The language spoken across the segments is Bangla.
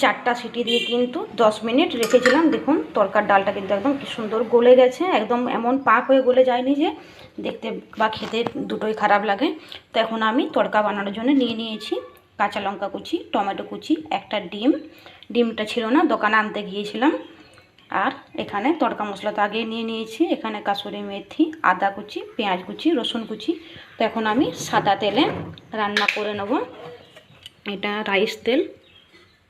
চারটা সিটি দিয়ে কিন্তু দশ মিনিট রেখেছিলাম। দেখুন, তরকার ডালটা কিন্তু একদম কি সুন্দর গলে গেছে, একদম এমন পাক হয়ে গলে যায়নি যে দেখতে বা খেতে দুটোই খারাপ লাগে। তো এখন আমি তড়কা বানানোর জন্য নিয়ে নিয়েছি কাঁচা লঙ্কা কুচি, টমেটো কুচি, একটা ডিম। ডিমটা ছিল না, দোকানে আনতে গিয়েছিলাম। আর এখানে তড়কা মশলা তো আগে নিয়ে নিয়েছি। এখানে কাসুরি মেথি, আদা কুচি, পেঁয়াজ কুচি, রসুন কুচি। তো এখন আমি সাদা তেলে রান্না করে নেব। এটা রাইস তেল।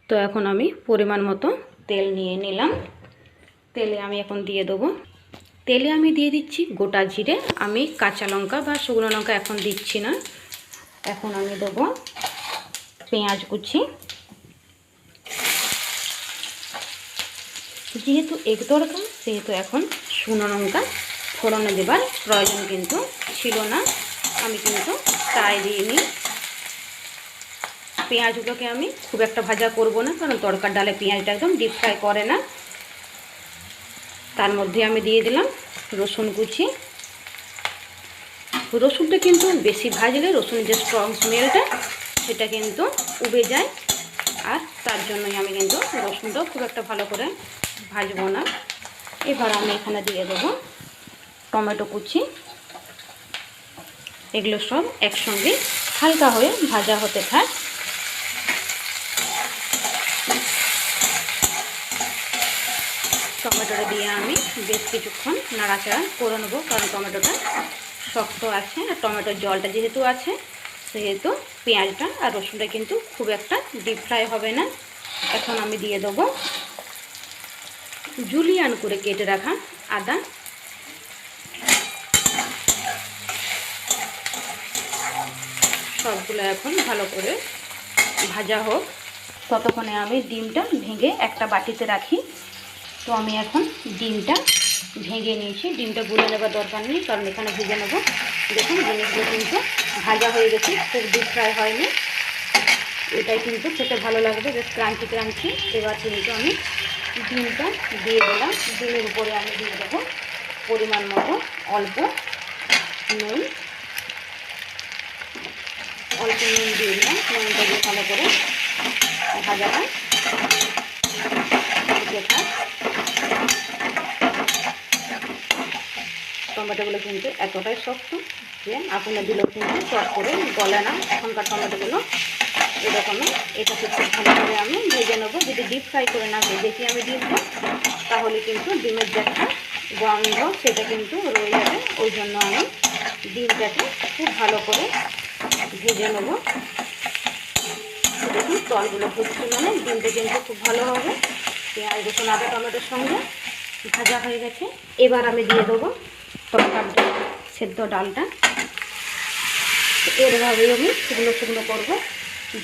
তো এখন আমি পরিমাণ মতো তেল নিয়ে নিলাম। তেলে আমি এখন দিয়ে দেবো। তেলে আমি দিয়ে দিচ্ছি গোটা জিরে। আমি কাঁচা লঙ্কা বা শুকনো লঙ্কা এখন দিচ্ছি না। এখন আমি দেবো পেঁয়াজ কুচি। যেহেতু এক দরকার, সেহেতু এখন শুকনো লঙ্কা ফোড়নে দেবার প্রয়োজন কিন্তু ছিল না। আমি কিন্তু তাই দিইনি পেঁয়াজগুলোকে আমি খুব একটা ভাজা করব না, কারণ তরকার ডালে পেঁয়াজটা একদম ডিপ ফ্রাই করে না। তার মধ্যে আমি দিয়ে দিলাম রসুন কুচি। রসুনটা কিন্তু বেশি ভাজলে রসুনের যে স্ট্রং স্মেলটা সেটা কিন্তু উবে যায়। আর তার জন্যই আমি কিন্তু রসুনটাও খুব একটা ভালো করে ভাজবো না। এবার আমি এখানে দিয়ে দেবো টমেটো কুচি। এগুলো সব একসঙ্গে হালকা হয়ে ভাজা হতে থাক। টমেটোটা দিয়ে আমি বেশ কিছুক্ষণ নাড়াচাড়া করে নেব, কারণ টমেটোটা শক্ত আছে আর টমেটোর জলটা যেহেতু আছে, সেহেতু পেঁয়াজটা আর রসুনটা কিন্তু খুব একটা ডিপ ফ্রাই হবে না। এখন আমি দিয়ে দেবো জুলিয়ান করে কেটে রাখা আদা। সবগুলো এখন ভালো করে ভাজা হোক। ততক্ষণে আমি ডিমটা ভেঙে একটা বাটিতে রাখি। তো আমি এখন ডিমটা ভেঙে নিয়েছি। ডিমটা গুলে নেবার দরকার নেই, কারণ এখানে ভেজে নেব। দেখুন জিনিসগুলো কিন্তু ভাজা হয়ে গেছে, খুব ডিপ ফ্রাই হয়নি। এটাই কিন্তু খেতে ভালো লাগবে, বেশ ক্রাঞ্চি ক্রাঞ্চি এবার কিন্তু আমি ডিমটা দিয়ে দিলাম। ডিমের উপরে আমি দিয়ে দেবো পরিমাণ মতো অল্প নুন। অল্প নুন দিয়ে দিলাম, নুনটা দিয়ে ভালো করে ভাজাটা দেখা টমেটোগুলো কিন্তু এতটাই শক্ত যে আগুনে দিলেও কিন্তু চট করে গলে না। এখনকার টমেটোগুলো এরকমই। এটাকে খুব ভালো করে আমি ভেজে নেব। যদি ডিপ ফ্রাই করে না ভেজেছি আমি ডিমটা তাহলে কিন্তু ডিমের যে একটা গন্ধ সেটা কিন্তু রয়ে যাবে। ওই জন্য আমি ডিমটাকে খুব ভালো করে ভেজে নেব। দেখুন, তলগুলো ভুজছি মানে ডিমটা কিন্তু খুব ভালো হবে। পেঁয়াজ, রসুন, আদা, টমেটোর সঙ্গে ভাজা হয়ে গেছে। এবার আমি দিয়ে দেবো তরকার, সেদ্ধ ডালটা। এরভাবেই আমি শুকনো শুকনো করব।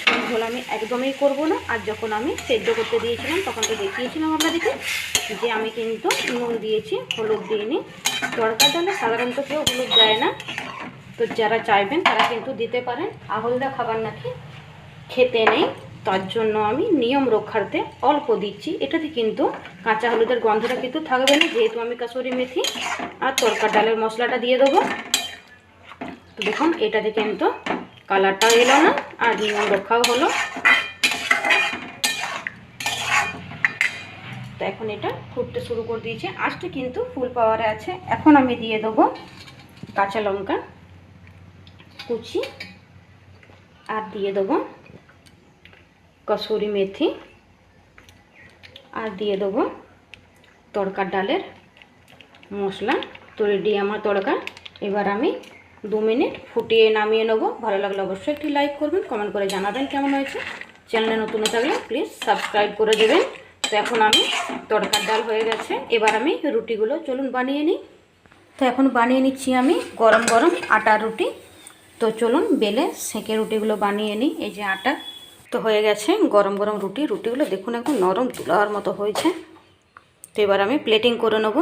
ঝোল ঝোল আমি একদমই করব না। আর যখন আমি সেদ্ধ করতে দিয়েছিলাম, তখন তো দেখিয়েছিলাম আপনাদেরকে যে আমি কিন্তু নুন দিয়েছি, হলুদ দিইনি। তরকার ডালে সাধারণত কেউ হলুদ দেয় না। তো যারা চাইবেন তারা কিন্তু দিতে পারেন। আহলদা খাবার নাকি খেতে নেই। তার জন্য আমি নিয়ম রক্ষার্থে অল্প দিচ্ছি। এটাতে কিন্তু কাঁচা হলুদের গন্ধটা কিন্তু থাকবে না, যেহেতু আমি কাসুরি মেথি আর তরকার ডালের মশলাটা দিয়ে দেবো। তো দেখুন, এটাতে কিন্তু কালারটাও এলো না আর নিয়ম রক্ষাও হলো। তো এখন এটা ফুটতে শুরু করে দিয়েছে। আজটা কিন্তু ফুল পাওয়ারে আছে। এখন আমি দিয়ে দেবো কাঁচা লঙ্কা কুচি আর দিয়ে দেবো কসুরি মেথি আর দিয়ে দেবো তড়কার ডালের মশলা। তো রেডি আমার তড়কা এবার আমি দু মিনিট ফুটিয়ে নামিয়ে নেব। ভালো লাগলে অবশ্যই একটি লাইক করবেন কমেন্ট করে জানাবেন কেমন হয়েছে। চ্যানেলে নতুন থাকলে প্লিজ সাবস্ক্রাইব করে দেবেন। তো এখন আমি তড়কার ডাল হয়ে গেছে। এবার আমি রুটিগুলো চলুন বানিয়ে নিই। তো এখন বানিয়ে নিচ্ছি আমি গরম গরম আটার রুটি। তো চলুন বেলে সেঁকে রুটিগুলো বানিয়ে নিই। এই যে আটা তো হয়ে গেছে। গরম গরম রুটি, রুটিগুলো দেখুন একদম নরম তুলার মতো হয়েছে। তো এবার আমি প্লেটিং করে নেব।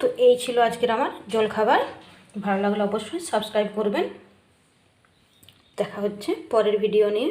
তো এই ছিল আজকের আমার জলখাবার। ভালো লাগলে অবশ্যই সাবস্ক্রাইব করবেন। দেখা হচ্ছে পরের ভিডিও নিয়ে।